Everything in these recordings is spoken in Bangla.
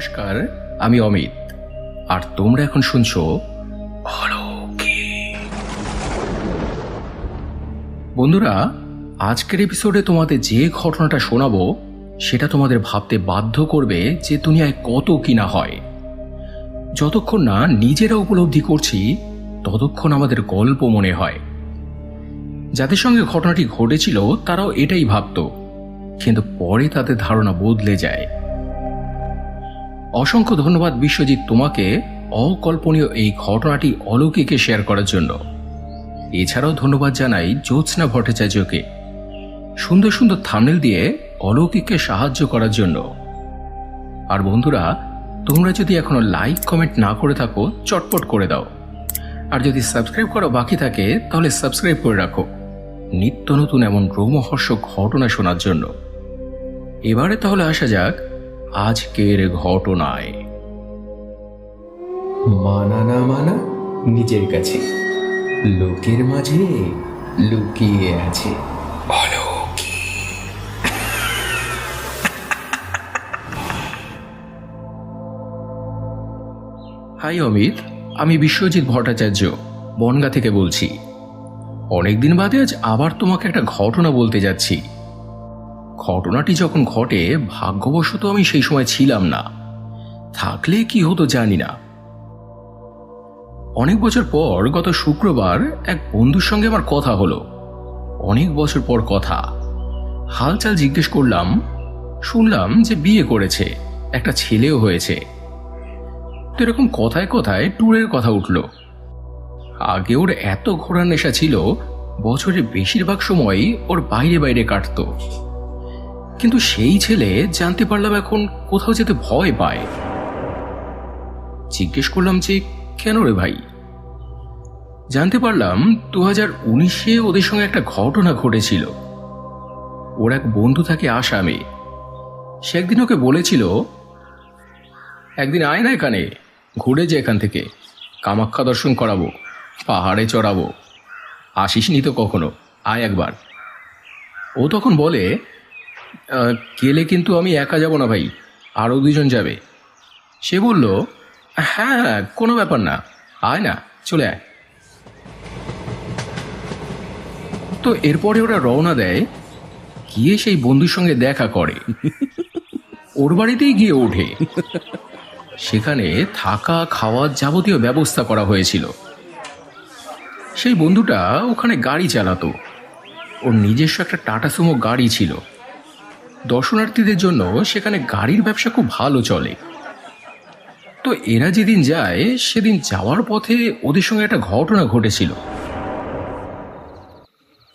নমস্কার, আমি অমিত। আর তোমরা এখন শুনছো। বন্ধুরা, আজকের এপিসোডে তোমাদের যে ঘটনাটা শোনাবো, সেটা তোমাদের ভাবতে বাধ্য করবে যে দুনিয়ায় কত কিনা হয়। যতক্ষণ না নিজেরা উপলব্ধি করছি, ততক্ষণ আমাদের গল্প মনে হয়। যাদের সঙ্গে ঘটনাটি ঘটেছিল, তারাও এটাই ভাবতো, কিন্তু পরে তাদের ধারণা বদলে যায়। অসংখ্য ধন্যবাদ বিশ্বজিৎ তোমাকে অকল্পনীয় এই ঘটনাটি অলৌকিকে শেয়ার করার জন্য। এছাড়াও ধন্যবাদ জানাই জ্যোৎস্না ভট্টাচার্যকে। সুন্দর সুন্দর থামনেল দিয়ে অলৌকিককে সাহায্য করার জন্য। আর বন্ধুরা, তোমরা যদি এখনও লাইক, কমেন্ট না করে থাকো, চটপট করে দাও। আর যদি সাবস্ক্রাইব করা বাকি থাকে, তাহলে সাবস্ক্রাইব করে রাখো। নিত্য নতুন এমন রোমহর্ষক ঘটনা শোনার জন্য। এবারে তাহলে আসা যাক আজকের ঘটনায়। মানা না মানা নিজের কাছে। লোকের মাঝে লুকিয়ে আছে। হাই অমিত আমি বিশ্বজিৎ ভট্টাচার্য বনগা থেকে বলছি। অনেকদিন বাদে আজ আবার তোমাকে একটা ঘটনা বলতে যাচ্ছি। ঘটনাটি যখন ঘটে, ভাগ্যবশত আমি সেই সময় ছিলাম না। থাকলে কি হতো জানি না। অনেক বছর পর গত শুক্রবার এক বন্ধুর সঙ্গে আমার কথা হলো। অনেক বছর পর কথা। হালচাল জিজ্ঞেস করলাম, শুনলাম যে বিয়ে করেছে, একটা ছেলেও হয়েছে। তো এরকম কথায় কথায় ট্যুরের কথা উঠল। আগে ওর এত ঘোরার নেশা ছিল, বছরের বেশিরভাগ সময়ই ওর বাইরে বাইরে কাটতো। কিন্তু সেই ছেলে জানতে পারলাম এখন কোথাও যেতে ভয় পায়। জিজ্ঞেস করলাম যে কেন রে ভাই? জানতে পারলাম দু হাজার উনিশে ওদের সঙ্গে একটা ঘটনা ঘটেছিল। ওর এক বন্ধু থাকে আসামে। সে একদিন ওকে বলেছিল একদিন আয় না এখানে ঘুরে যে এখান থেকে। কামাখ্যা দর্শন করাবো পাহাড়ে চড়াবো। আসিস নি তো কখনো আয় একবার। ও তখন বলে "আহ, গেলে কিন্তু আমি একা যাব না ভাই আরও দুজন যাবে। সে বলল হ্যাঁ কোনো ব্যাপার না, আয় না, চলে আয়। তো এরপরে ওরা রওনা দেয়, গিয়ে সেই বন্ধুর সঙ্গে দেখা করে। ওর বাড়িতেই গিয়ে ওঠে। সেখানে থাকা খাওয়ার যাবতীয় ব্যবস্থা করা হয়েছিল। সেই বন্ধুটা ওখানে গাড়ি চালাতো। ওর নিজস্ব একটা টাটা সুমো গাড়ি ছিল। দর্শনার্থীদের জন্য সেখানে গাড়ির ব্যবসা খুব ভালো চলে। তো এরা যেদিন যায়, সেদিন যাওয়ার পথে ওদের সঙ্গে একটা ঘটনা ঘটেছিল।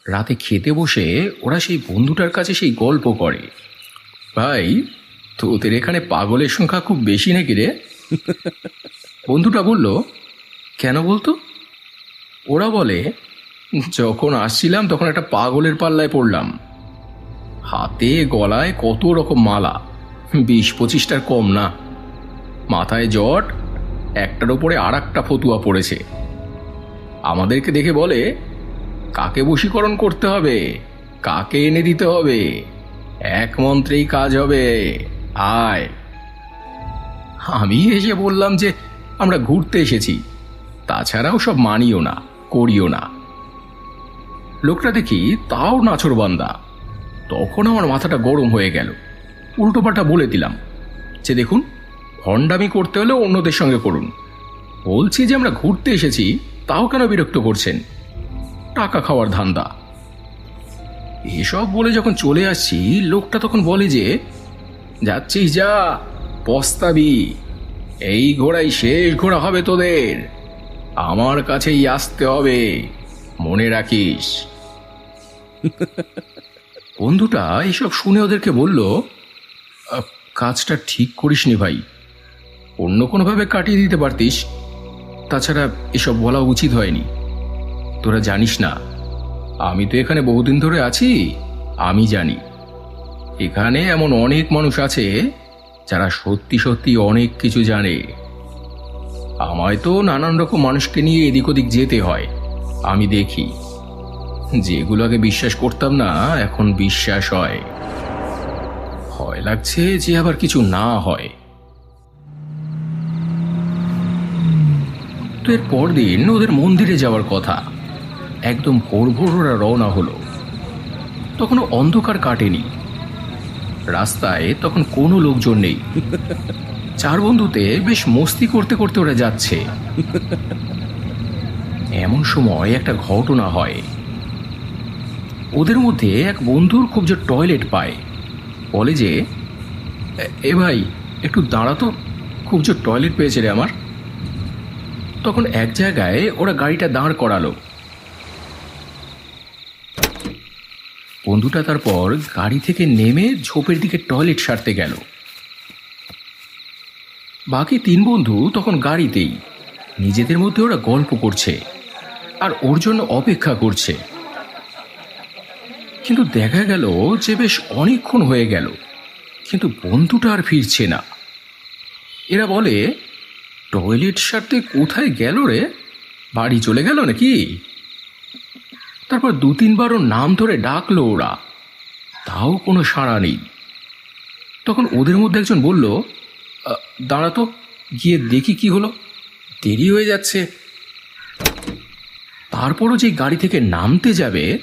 রাতে খেতে বসে ওরা সেই বন্ধুটার কাছে সেই গল্প করে। ভাই, তোদের এখানে পাগলের সংখ্যা খুব বেশি নাকি রে? বন্ধুটা বলল, কেন বলতো? ওরা বলে, যখন আসছিলাম তখন একটা পাগলের পাল্লায় পড়লাম। হাতে, গলায় কত রকম মালা? বিশ পঁচিশটার কম না। মাথায় জট, একটার ওপরে আর একটা ফতুয়া পড়েছে। আমাদেরকে দেখে বলে, কাকে বশীকরণ করতে হবে? কাকে এনে দিতে হবে? এক মন্ত্রেই কাজ হবে। আয়। আমি এসে বললাম যে, আমরা ঘুরতে এসেছি। তাছাড়াও সব মানিও না, করিও না। লোকটা দেখি তাও নাছরবান্দা তখন আমার মাথাটা গরম হয়ে গেল। উল্টোপাল্টা বলে দিলাম, যে দেখুন, ভণ্ডামি করতে হলে অন্যদের সঙ্গে করুন। বলছি যে আমরা ঘুরতে এসেছি, তাও কেন বিরক্ত করছেন? টাকা খাওয়ার ধান্দা। এসব বলে যখন চলে আসছি, লোকটা তখন বলে যে, যাচ্ছিস যা, পস্তাবি। এই ঘোড়াই শেষ ঘোড়া হবে তোদের। আমার কাছেই আসতে হবে। মনে রাখিস? বন্ধুটা এসব শুনে ওদেরকে বলল কাজটা ঠিক করিসনি ভাই। অন্য কোনোভাবে কাটিয়ে দিতে পারতিস। তাছাড়া এসব বলা উচিত হয়নি। তোরা জানিস না, আমি তো এখানে বহুদিন ধরে আছি, আমি জানি। এখানে এমন অনেক মানুষ আছে, যারা সত্যি সত্যি অনেক কিছু জানে। আমায় তো নানান রকম মানুষকে নিয়ে এদিক ওদিক যেতে হয়। আমি দেখি। যেগুলো আগে বিশ্বাস করতাম না, এখন বিশ্বাস হয়। ভয় লাগছে যে আবার কিছু না হয়। তো এর পরদিন ওদের মন্দিরে যাওয়ার কথা। একদম ভোর ভোর ওরা রওনা হলো। তখনও অন্ধকার কাটেনি। রাস্তায় তখন কোনো লোকজন নেই। চার বন্ধুতে বেশ মস্তি করতে করতে ওরা যাচ্ছে। এমন সময় একটা ঘটনা হয়। ওদের মধ্যে এক বন্ধুর খুব যে টয়লেট পায়। বলে যে, "এ- ভাই, একটু দাঁড়াতো খুব যে টয়লেট পেয়েছে রে আমার। তখন এক জায়গায় ওরা গাড়িটা দাঁড় করালো। বন্ধুটা তারপর গাড়ি থেকে নেমে ঝোপের দিকে টয়লেট সারতে গেল। বাকি তিন বন্ধু তখন গাড়িতেই, নিজেদের মধ্যে ওরা গল্প করছে, আর ওর জন্য অপেক্ষা করছে। কিন্তু দেখা গেল যে বেশ অনেকক্ষণ হয়ে গেল কিন্তু বন্ধুটা আর ফিরছে না। এরা বলে টয়লেট সারতে কোথায় গেল রে? বাড়ি চলে গেল নাকি? তারপর দু তিনবার ওর নাম ধরে ডাকলো ওরা। তাও কোনো সাড়া নেই। তখন ওদের মধ্যে একজন বলল "আ, দাঁড়া তো গিয়ে দেখি কি হলো। দেরি হয়ে যাচ্ছে। তারপরও যে গাড়ি থেকে নামতে যাবে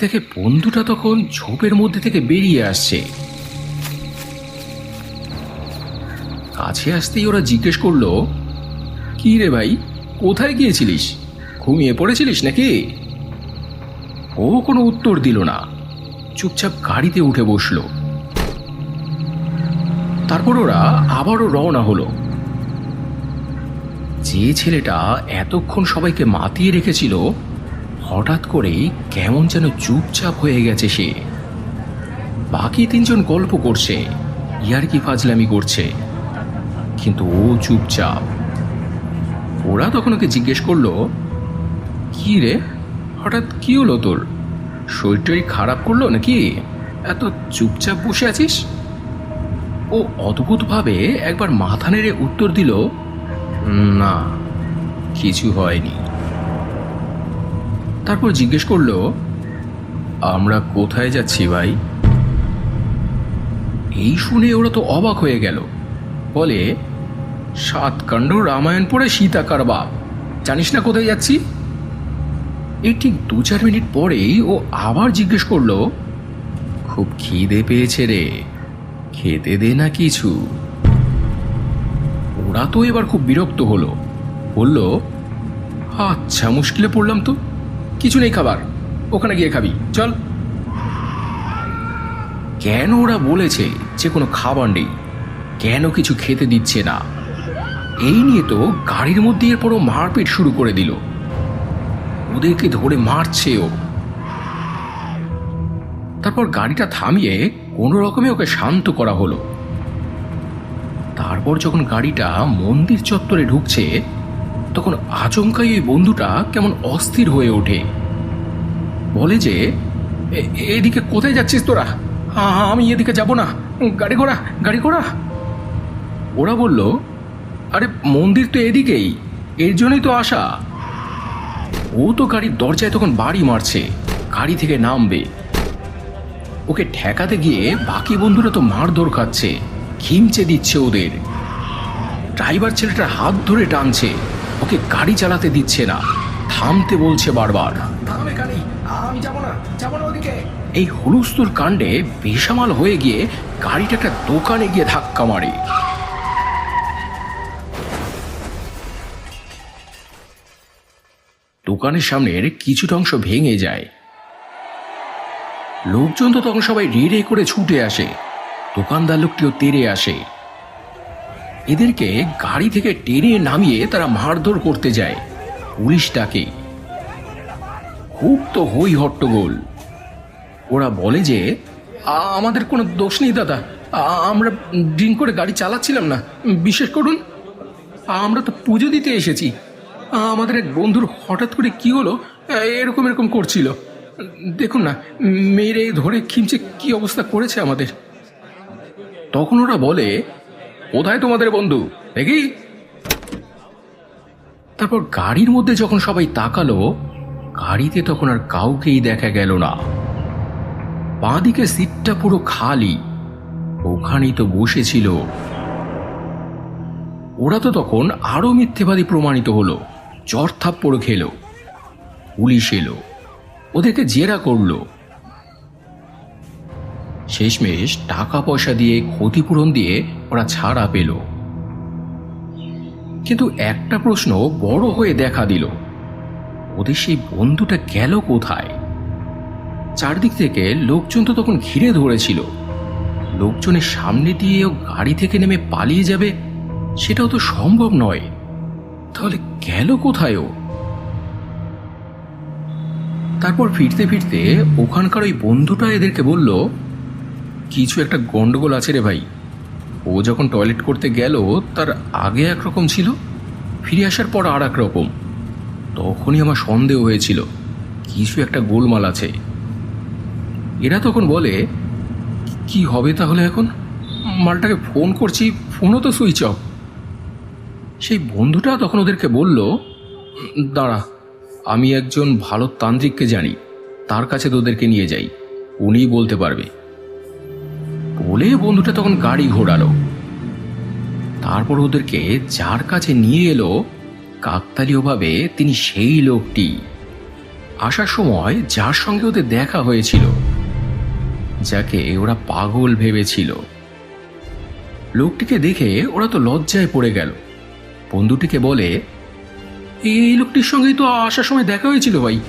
দেখে বন্ধুটা তখন ঝোপের মধ্যে থেকে বেরিয়ে আসছে। কাছে আসতেই ওরা জিজ্ঞেস করল, কি রে ভাই, কোথায় গিয়েছিলিস? ঘুমিয়ে পড়েছিলিস নাকি? ও কোনো উত্তর দিল না। চুপচাপ গাড়িতে উঠে বসল। তারপর ওরা আবারও রওনা হলো। যে ছেলেটা এতক্ষণ সবাইকে মাতিয়ে রেখেছিল হঠাৎ করেই কেমন যেন চুপচাপ হয়ে গেছে সে। বাকি তিনজন গল্প করছে, ইয়ার কি ফাজলামি করছে। কিন্তু ও চুপচাপ। ওরা তখন ওকে জিজ্ঞেস করল, কি রে? হঠাৎ কি হলো তোর? শরীর টরীর খারাপ করল নাকি? এত চুপচাপ বসে আছিস? ও অদ্ভুতভাবে একবার মাথা নেড়ে উত্তর দিল, না, কিছু হয়নি। তারপর জিজ্ঞেস করল, আমরা কোথায় যাচ্ছি ভাই? এই শুনে ওরা তো অবাক হয়ে গেল। বলে সাতকাণ্ড রামায়ণ পড়ে সীতাকার বাপ জানিস না কোথায় যাচ্ছি? এই ঠিক দু চার মিনিট পরেই ও আবার জিজ্ঞেস করল, খুব খিদে পেয়েছে রে। খেতে দে না কিছু? ওরা তো এবার খুব বিরক্ত হলো। বলল আচ্ছা মুশকিলে পড়লাম তো। কিছু নেই খাবার। ওখানে গিয়ে খাবি। চল। কেন ওরা বলেছে যে কোনো খাবার নেই? কেন কিছু খেতে দিচ্ছে না? এই নিয়ে তো গাড়ির মধ্যে এরপরও মারপিট শুরু করে দিল। ওদেরকে ধরে মারছে ও। তারপর গাড়িটা থামিয়ে কোনো রকমে ওকে শান্ত করা হলো। তারপর যখন গাড়িটা মন্দির চত্বরে ঢুকছে, তখন আচমকাই ওই বন্ধুটা কেমন অস্থির হয়ে ওঠে। বলে যে, "এ- এদিকে কোথায় যাচ্ছিস তোরা? আ- আমি এদিকে যাব না। গাড়ি ঘোড়া গাড়ি ঘোড়া। ওরা বলল, আরে, মন্দির তো এদিকেই। এর জন্যই তো আসা। ও তো গাড়ির দরজায় তখন বাড়ি মারছে, গাড়ি থেকে নামবে। ওকে ঠেকাতে গিয়ে বাকি বন্ধুরা তো মারধর খাচ্ছে খিমচে দিচ্ছে ওদের। ড্রাইভার ছেলেটার হাত ধরে টানছে, ওকে গাড়ি চালাতে দিচ্ছে না, থামতে বলছে বারবার। ওদিকে এই হুলুস্তুর কাণ্ডে বেসামাল হয়ে গিয়ে গাড়িটা একটা দোকানে গিয়ে ধাক্কা মারে। দোকানের সামনের কিছুটা অংশ ভেঙে যায়। লোকজন তো তখন সবাই রে রে করে ছুটে আসে। দোকানদার লোকটিও তেরে আসে। এদেরকে গাড়ি থেকে টেনে নামিয়ে তারা মারধর করতে যায়। পুলিশটাকে খুব তো হই হট্টগোল। ওরা বলে যে আমাদের কোনো দোষ নেই দাদা। আমরা ড্রিঙ্ক করে গাড়ি চালাচ্ছিলাম না। বিশেষ করুন, আমরা তো পুজো দিতে এসেছি। আমাদের এক বন্ধুর হঠাৎ করে কি হলো এরকম এরকম করছিল। দেখুন না, মেরে ধরে খিমচে কি অবস্থা করেছে আমাদের। তখন ওরা বলে, কোথায় তোমাদের বন্ধু? দেখি। তারপর গাড়ির মধ্যে যখন সবাই তাকালো, গাড়িতে তখন আর কাউকেই দেখা গেল না। বাঁদিকে সিটটা পুরো খালি। ওখানেই তো বসেছিল। ওরা তো তখন আরও মিথ্যেবাদী প্রমাণিত হলো। চর থাপ্পড় খেলো। পুলিশ এলো। ওদেরকে জেরা করল। শেষমেশ টাকা পয়সা দিয়ে ক্ষতিপূরণ দিয়ে ওরা ছাড়া পেল। কিন্তু একটা প্রশ্ন বড় হয়ে দেখা দিল। ওদের সেই বন্ধুটা গেল কোথায়? চারদিক থেকে লোকজন তো তখন ঘিরে ধরেছিল। লোকজনের সামনে দিয়ে ও গাড়ি থেকে নেমে পালিয়ে যাবে, সেটাও তো সম্ভব নয়। তাহলে গেল কোথায় ও? তারপর ফিরতে ফিরতে ওখানকার ওই বন্ধুটা এদেরকে বলল, কিছু একটা গন্ডগোল আছে রে ভাই। ও যখন টয়লেট করতে গেল, তার আগে একরকম ছিল, ফিরে আসার পর আর এক রকম তখনই আমার সন্দেহ হয়েছিল, কিছু একটা গোলমাল আছে। এরা তখন বলে, কি হবে তাহলে এখন? মালটাকে ফোন করছি, ফোনও তো সুইচ অফ। সেই বন্ধুটা তখন ওদেরকে বলল, দাঁড়া, আমি একজন ভালো তান্ত্রিককে জানি। তার কাছে তোদেরকে নিয়ে যাই। উনিই বলতে পারবে। বলে বন্ধুটা তখন গাড়ি ঘোরালো। তারপর ওদেরকে যার কাছে নিয়ে এলো কাকতালীয়ভাবে তিনি সেই লোকটি। আসার সময় যার সঙ্গে ওদের দেখা হয়েছিল যাকে ওরা পাগল ভেবেছিল। লোকটিকে দেখে ওরা তো লজ্জায় পড়ে গেল। বন্ধুটিকে বলে, এই লোকটির সঙ্গেই তো আসার সময় দেখা হয়েছিল ভাই।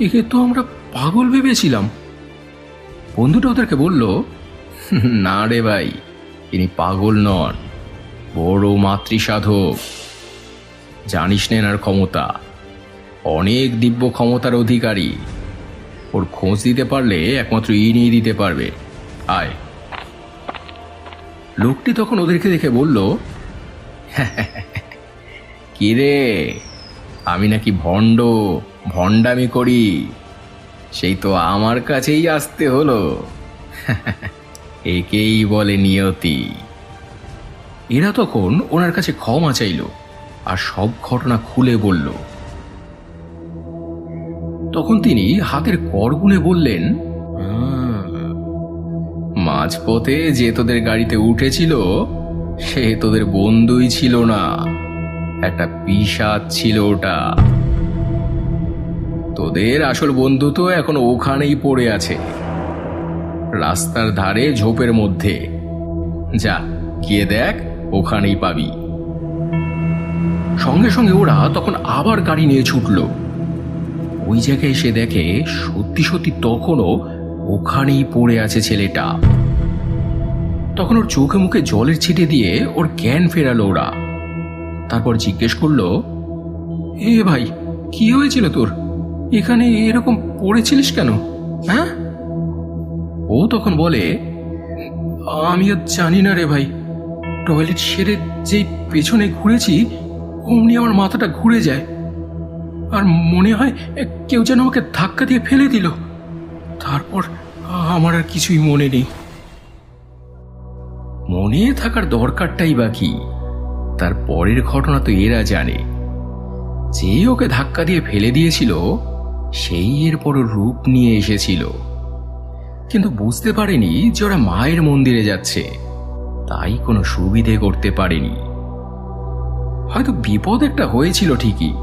একে তো আমরা পাগল ভেবেছিলাম। বন্ধুটা ওদেরকে বলল, না রে ভাই, তিনি পাগল নন, বড় মাতৃসাধক। জানিস না এনার ক্ষমতা, অনেক দিব্য ক্ষমতার অধিকারী। ওর খোঁজ দিতে পারলে একমাত্র ইনিই দিতে পারবে। আয়। লোকটি তখন ওদেরকে দেখে বলল, কি রে? আমি নাকি ভণ্ড, ভণ্ডামি করি। সেই তো আমার কাছেই আসতে হলো। একেই বলে নিয়তি। এরা তখন ওনার কাছে ক্ষমা চাইল আর সব ঘটনা খুলে বলল। তখন তিনি হাতের করগুনে বললেন মাঝপথে যে তোদের গাড়িতে উঠেছিল, সে তোদের বন্ধুই ছিল না। একটা পিসাদ ছিল ওটা। তোদের আসল বন্ধু তো এখন ওখানেই পড়ে আছে, রাস্তার ধারে ঝোপের মধ্যে। যা, গিয়ে দেখ, ওখানেই পাবি। সঙ্গে সঙ্গে ওরা তখন আবার গাড়ি নিয়ে ছুটলো। ওই জায়গায় এসে দেখে সত্যি সত্যি তখনও ওখানেই পড়ে আছে ছেলেটা। তখন ওর চোখে মুখে জলের ছিটে দিয়ে ওর জ্ঞান ফেরালো ওরা। তারপর জিজ্ঞেস করল, এ ভাই, কি হয়েছিল তোর? এখানে এরকম পড়েছিলিস কেন? হ্যাঁ? ও তখন বলে, আমি আর জানি না রে ভাই। টয়লেট সেরে যেই পেছনে ঘুরেছি, অমনি আমার মাথাটা ঘুরে যায়। আর মনে হয় কেউ যেন আমাকে ধাক্কা দিয়ে ফেলে দিল। তারপর আমার আর কিছুই মনে নেই। মনে থাকার দরকারটাই বা কি? তার পরের ঘটনা তো এরা জানে। যে ওকে ধাক্কা দিয়ে ফেলে দিয়েছিল, সেই এরপর রূপ নিয়ে এসেছিল। কিন্তু বুঝতে পারেনি যে ওরা মায়ের মন্দিরে যাচ্ছে। তাই কোনো সুবিধে করতে পারেনি। হয়তো বিপদ একটা হয়েছিল ঠিকই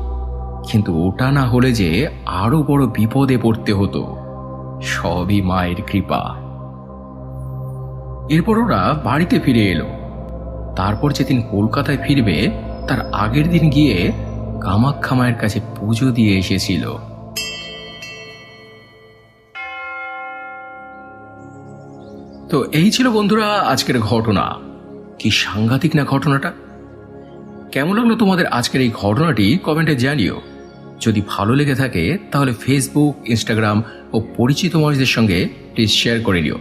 কিন্তু ওটা না হলে যে আরও বড় বিপদে পড়তে হতো। সবই মায়ের কৃপা। এরপর ওরা বাড়িতে ফিরে এলো। তারপর যেদিন কলকাতায় ফিরবে, তার আগের দিন গিয়ে কামাখ্যা মায়ের কাছে পুজো দিয়ে এসেছিল। তো এই ছিল বন্ধুরা আজকের ঘটনা। কি সাংঘাতিক না ঘটনাটা? কেমন লাগল তোমাদের আজকের এই ঘটনাটি কমেন্টে জানিও। যদি ভালো লেগে থাকে, তাহলে ফেসবুক ইনস্টাগ্রাম ও পরিচিত মানুষদের সঙ্গে প্লিজ শেয়ার করে নিও।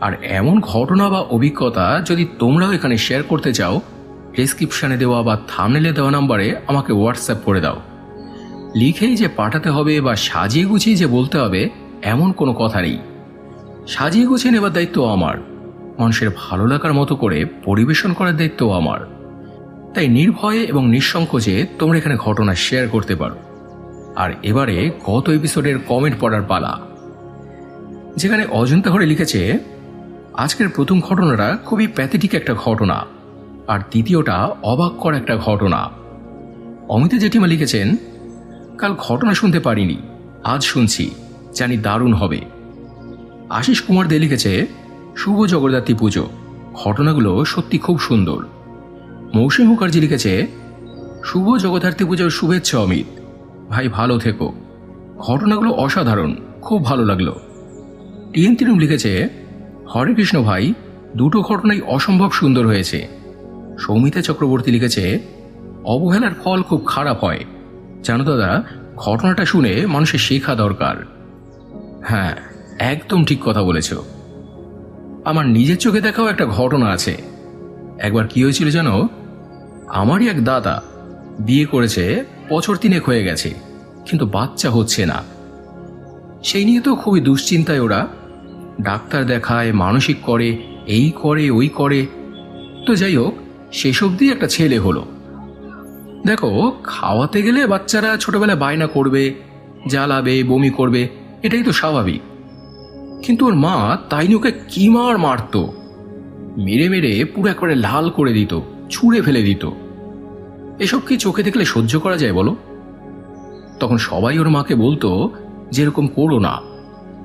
আর এমন ঘটনা বা অভিজ্ঞতা যদি তোমরাও এখানে শেয়ার করতে চাও ডেসক্রিপশানে দেওয়া বা থামনেলে দেওয়া নাম্বারে আমাকে হোয়াটসঅ্যাপ করে দাও। লিখেই যে পাঠাতে হবে বা সাজিয়ে গুছিয়ে যে বলতে হবে, এমন কোনো কথা নেই। সাজিয়ে গুছিয়ে নেবার দায়িত্ব আমার। মানুষের ভালো লাগার মতো করে পরিবেশন করার দায়িত্ব আমার। তাই নির্ভয়ে এবং নিঃসংকোচে তোমরা এখানে ঘটনা শেয়ার করতে পারো। আর এবারে গত এপিসোডের কমেন্ট পড়ার পালা। যেখানে অজন্তা ঘরে লিখেছে, আজকের প্রথম ঘটনাটা খুবই প্যাথেটিক একটা ঘটনা, আর দ্বিতীয়টা অবাক করা একটা ঘটনা। অমিতা জেঠিমা লিখেছেন, কাল ঘটনা শুনতে পারিনি, আজ শুনছি, জানি দারুণ হবে। আশিস কুমার দে লিখেছে, শুভ জগদ্ধাত্রী পুজো, ঘটনাগুলো সত্যি খুব সুন্দর। মৌসুমী মুখার্জি লিখেছে, শুভ জগদ্ধাত্রী পুজোর শুভেচ্ছা, অমিত। ভাই, ভালো থেকো। ঘটনাগুলো অসাধারণ। খুব ভালো লাগল। টিএন তিরুম লিখেছে, হরে কৃষ্ণ ভাই, দুটো ঘটনাই অসম্ভব সুন্দর হয়েছে। সৌমিতা চক্রবর্তী লিখেছে, অবহেলার ফল খুব খারাপ হয়। জানো দাদা, ঘটনাটা শুনে মানুষের শেখা দরকার। হ্যাঁ একদম ঠিক কথা বলেছ। আমার নিজের চোখে দেখাও একটা ঘটনা আছে। একবার কি হয়েছিল জানো? আমারই এক দাদা বিয়ে করেছে, বছর তিনেক হয়ে গেছে, কিন্তু বাচ্চা হচ্ছে না। সেই নিয়ে তো খুবই দুশ্চিন্তায় ওরা। ডাক্তার দেখায়, মানসিক করে, এই করে, ওই করে। তো যাই হোক সেসব দিয়ে একটা ছেলে হলো। দেখো, খাওয়াতে গেলে বাচ্চারা ছোটবেলায় বায়না করবে, জ্বালাবে, বমি করবে, এটাই তো স্বাভাবিক। কিন্তু ওর মা তাই ওকে কি মার মারতো? মেরে মেরে পুরো একবারে লাল করে দিত। ছুঁড়ে ফেলে দিত। এসব কি চোখে দেখলে সহ্য করা যায় বলো? তখন সবাই ওর মাকে বলতো যে এরকম করো না।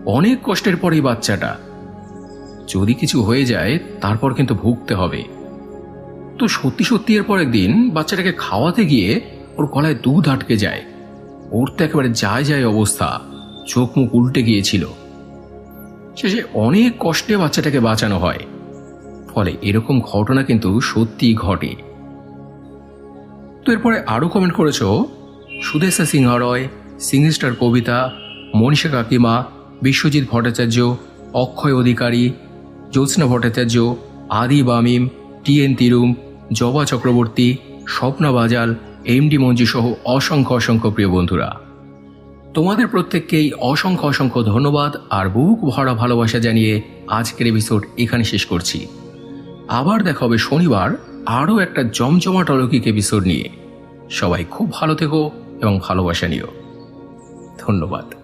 অনেক কষ্টের পরেই বাচ্চাটা। যদি কিছু হয়ে যায়, তারপর কিন্তু ভুগতে হবে। তো সত্যি সত্যি এরপর একদিন বাচ্চাটাকে খাওয়াতে গিয়ে ওর গলায় দুধ আটকে যায়। ওর তো একেবারে যায় যায় অবস্থা। চোখ মুখ উল্টে গিয়েছিল। শেষে অনেক কষ্টে বাচ্চাটাকে বাঁচানো হয়। ফলে এরকম ঘটনা কিন্তু সত্যিই ঘটে। তো এরপরে আরও কমেন্ট করেছ, সুদেশা সিংহ রয় সিংস্টার কবিতা, মনীষা কাকিমা, বিশ্বজিৎ ভট্টাচার্য, অক্ষয় অধিকারী, জ্যোৎস্না ভট্টাচার্য, আদি বামিম, T N Tirum, Joba Chakraborty, Swapna Bajal MD Manju সহ অসংখ্য অসংখ্য প্রিয় বন্ধুরা। তোমাদের প্রত্যেককেই অসংখ্য অসংখ্য ধন্যবাদ আর বুক ভরা ভালোবাসা জানিয়ে আজকের এপিসোড এখানে শেষ করছি। আবার দেখা হবে শনিবার আরও একটা জমজমাট অলৌকিক এপিসোড নিয়ে। সবাই খুব ভালো থেকো এবং ভালোবাসা নিও। ধন্যবাদ।